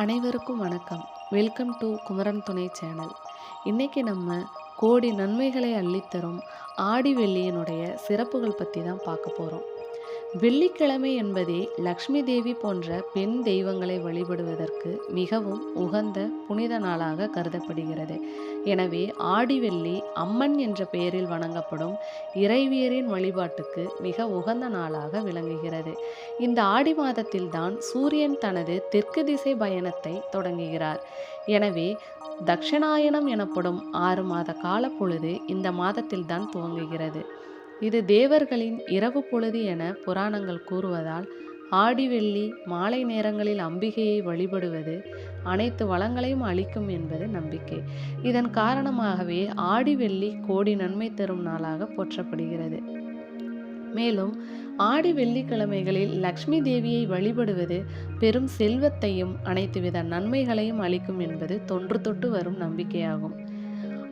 அனைவருக்கும் வணக்கம். Welcome to Kumaran துணை சேனல். இன்றைக்கி நம்ம கோடி நன்மைகளை அள்ளித்தரும் ஆடி வெள்ளியினுடைய சிறப்புகள் பற்றி தான் பார்க்க போகிறோம் வெள்ளிக்கிழமை என்பதே லக்ஷ்மி தேவி போன்ற பெண் தெய்வங்களை வழிபடுவதற்கு மிகவும் உகந்த புனித நாளாக கருதப்படுகிறது. எனவே ஆடி வெள்ளி அம்மன் என்ற பெயரில் வணங்கப்படும் இறைவியரின் வழிபாட்டுக்கு மிக உகந்த நாளாக விளங்குகிறது. இந்த ஆடி மாதத்தில்தான் சூரியன் தனது தெற்கு திசை பயணத்தை தொடங்குகிறார். எனவே தக்ஷணாயனம் எனப்படும் ஆறு மாத கால பொழுது இந்த மாதத்தில்தான் துவங்குகிறது. இது தேவர்களின் இரவு பொழுது என புராணங்கள் கூறுவதால் ஆடி வெள்ளி மாலை நேரங்களில் அம்பிகையை வழிபடுவது அனைத்து வளங்களையும் அளிக்கும் என்பது நம்பிக்கை. இதன் காரணமாகவே ஆடி வெள்ளி கோடி நன்மை தரும் நாளாக போற்றப்படுகிறது. மேலும் ஆடி வெள்ளிக்கிழமைகளில் லக்ஷ்மி தேவியை வழிபடுவது பெரும் செல்வத்தையும் அனைத்து வித நன்மைகளையும் அளிக்கும் என்பது தொன்று தொட்டு வரும் நம்பிக்கையாகும்.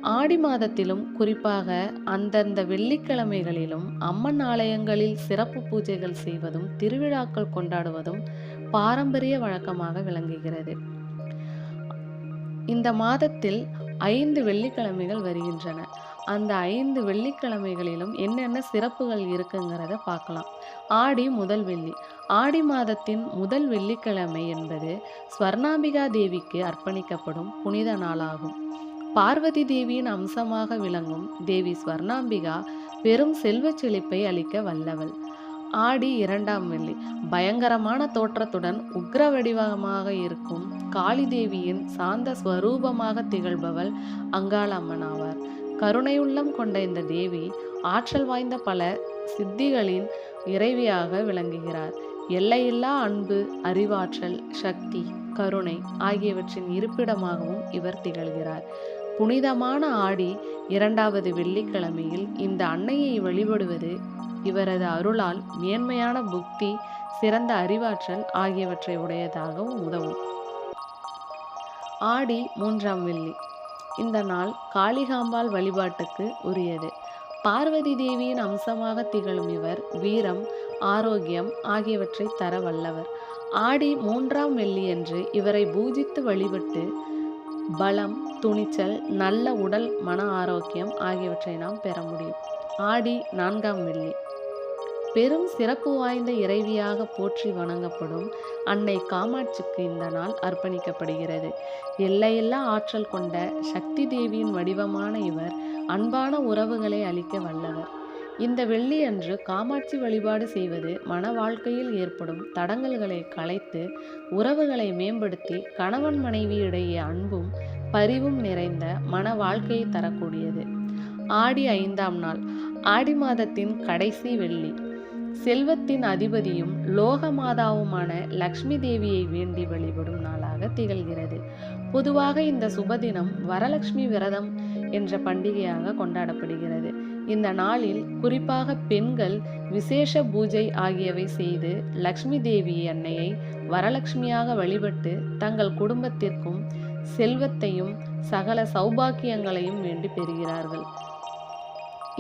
ஆடி மாதத்திலும் குறிப்பாக அந்தந்த வெள்ளிக்கிழமைகளிலும் அம்மன் ஆலயங்களில் சிறப்பு பூஜைகள் செய்வதும் திருவிழாக்கள் கொண்டாடுவதும் பாரம்பரிய வழக்கமாக விளங்குகிறது. இந்த மாதத்தில் ஐந்து வெள்ளிக்கிழமைகள் வருகின்றன. அந்த ஐந்து வெள்ளிக்கிழமைகளிலும் என்னென்ன சிறப்புகள் இருக்குங்கிறத பார்க்கலாம். ஆடி முதல் வெள்ளி. ஆடி மாதத்தின் முதல் வெள்ளிக்கிழமை என்பது ஸ்வர்ணாம்பிகா தேவிக்கு அர்ப்பணிக்கப்படும் புனித நாளாகும். பார்வதி தேவியின் அம்சமாக விளங்கும் தேவி ஸ்வர்ணாம்பிகா பெரும் செல்வச் செழிப்பை அளிக்க வல்லவள். ஆடி இரண்டாம் வெள்ளி. பயங்கரமான தோற்றத்துடன் உக்ர வடிவமாக இருக்கும் காளி தேவியின் சாந்த ஸ்வரூபமாக திகழ்பவள் அங்காளம்மன் ஆவார். கருணையுள்ளம் கொண்ட இந்த தேவி ஆற்றல் வாய்ந்த பல சித்திகளின் இறைவியாக விளங்குகிறார். எல்லையில்லா அன்பு அறிவாற்றல் சக்தி கருணை ஆகியவற்றின் இருப்பிடமாகவும் இவர் திகழ்கிறார். புனிதமான ஆடி இரண்டாவது வெள்ளிக்கிழமையில் இந்த அன்னையை வழிபடுவது இவரது அருளால் மேன்மையான புக்தி சிறந்த அறிவாற்றல் ஆகியவற்றை உடையதாகவும் உதவும். ஆடி மூன்றாம் வெள்ளி. இந்த நாள் காளிகாம்பாள் வழிபாட்டுக்கு உரியது. பார்வதி தேவியின் அம்சமாக திகழும் இவர் வீரம் ஆரோக்கியம் ஆகியவற்றை தர வல்லவர். ஆடி மூன்றாம் வெள்ளியன்று இவரை பூஜித்து வழிபட்டு பலம் துணிச்சல் நல்ல உடல் மன ஆரோக்கியம் ஆகியவற்றை நாம் பெற முடியும். ஆடி நான்காம் வெள்ளி. பெரும் சிறப்பு வாய்ந்த இறைவியாக போற்றி வணங்கப்படும் அன்னை காமாட்சிக்கு இந்த நாள் அர்ப்பணிக்கப்படுகிறது. எல்லையில்லா ஆற்றல் கொண்ட சக்தி தேவியின் வடிவமான இவர் அன்பான உறவுகளை அளிக்க வல்லவர். இந்த வெள்ளி அன்று காமாட்சி வழிபாடு செய்வது மன வாழ்க்கையில் ஏற்படும் தடங்கல்களை களைத்து உறவுகளை மேம்படுத்தி கணவன் மனைவி இடையே அன்பும் பரிவும் நிறைந்த மன வாழ்க்கையை தரக்கூடியது. ஆடி ஐந்தாம் நாள் ஆடி மாதத்தின் கடைசி வெள்ளி. செல்வத்தின் அதிபதியும் லோக மாதாவுமான லக்ஷ்மி தேவியை வேண்டி வழிபடும் நாளாக திகழ்கிறது. பொதுவாக இந்த சுபதினம் வரலட்சுமி விரதம் என்ற பண்டிகையாக கொண்டாடப்படுகிறது. இந்த நாளில் குறிப்பாக பெண்கள் விசேஷ பூஜை ஆகியவை செய்து லக்ஷ்மி தேவி அன்னையை வரலட்சுமியாக வழிபட்டு தங்கள் குடும்பத்திற்கும் செல்வத்தையும் சகல சௌபாக்கியங்களையும் வேண்டி பெறுகிறார்கள்.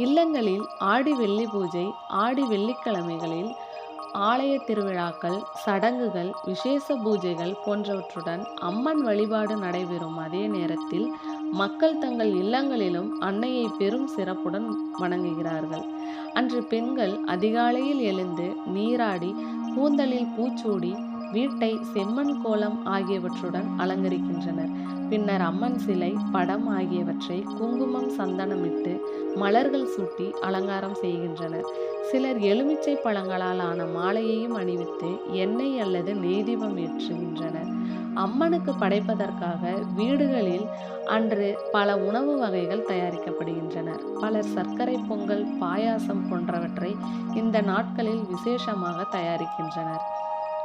இல்லங்களில் ஆடி வெள்ளி பூஜை ஆடி வெள்ளிக்கிழமைகளில் ஆலய திருவிழாக்கள் சடங்குகள் விசேஷ பூஜைகள் போன்றவற்றுடன் அம்மன் வழிபாடு நடைபெறும் அதே நேரத்தில் மக்கள் தங்கள் இல்லங்களிலும் அன்னையை பெரும் சிறப்புடன் வணங்குகிறார்கள். அன்று பெண்கள் அதிகாலையில் எழுந்து நீராடி கூந்தலில் பூச்சூடி வீட்டை செம்மண் கோலம் ஆகியவற்றுடன் அலங்கரிக்கின்றனர். பின்னர் அம்மன் சிலை படம் ஆகியவற்றை குங்குமம் சந்தனமிட்டு மலர்கள் சூட்டி அலங்காரம் செய்கின்றனர். சிலர் எலுமிச்சை பழங்களால் ஆன மாலையையும் அணிவித்து எண்ணெய் அல்லது நெய்தீபம் ஏற்றுகின்றனர். அம்மனுக்கு படைப்பதற்காக வீடுகளில் அன்று பல உணவு வகைகள் தயாரிக்கப்படுகின்றன பலர் சர்க்கரை பொங்கல் பாயாசம் போன்றவற்றை இந்த நாட்களில் விசேஷமாக தயாரிக்கின்றனர்.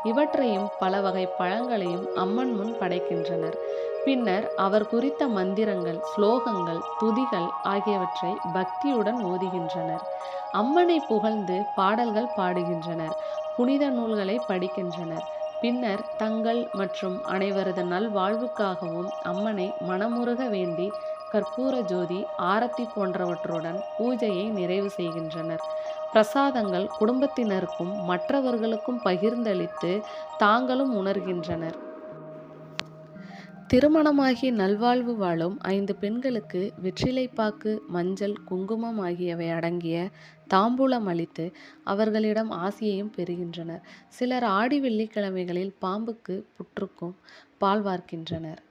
இவற்றையும் பல வகை பழங்களையும் அம்மன் முன் படைக்கின்றனர். பின்னர் அவர் குறித்த மந்திரங்கள் ஸ்லோகங்கள் துதிகள் ஆகியவற்றை பக்தியுடன் ஓதுகின்றனர். அம்மனை புகழ்ந்து பாடல்கள் பாடுகின்றனர் புனித நூல்களை படிக்கின்றனர். பின்னர் தங்கள் மற்றும் அனைவரது நல்வாழ்வுக்காகவும் அம்மனை மனமுருக வேண்டி கற்பூர ஜோதி ஆரத்தி போன்றவற்றுடன் பூஜையை நிறைவு செய்கின்றனர். பிரசாதங்கள் குடும்பத்தினருக்கும் மற்றவர்களுக்கும் பகிர்ந்தளித்து தாங்களும் உணர்கின்றனர். திருமணமாகி நல்வாழ்வு வாழும் ஐந்து பெண்களுக்கு வெற்றிலைப்பாக்கு மஞ்சள் குங்குமம் ஆகியவை அடங்கிய தாம்பூலம் அளித்து அவர்களிடம் ஆசியையும் பெறுகின்றனர். சிலர் ஆடி வெள்ளிக்கிழமைகளில் பாம்புக்கு புற்றுக்கும் பால் வார்க்கின்றனர்.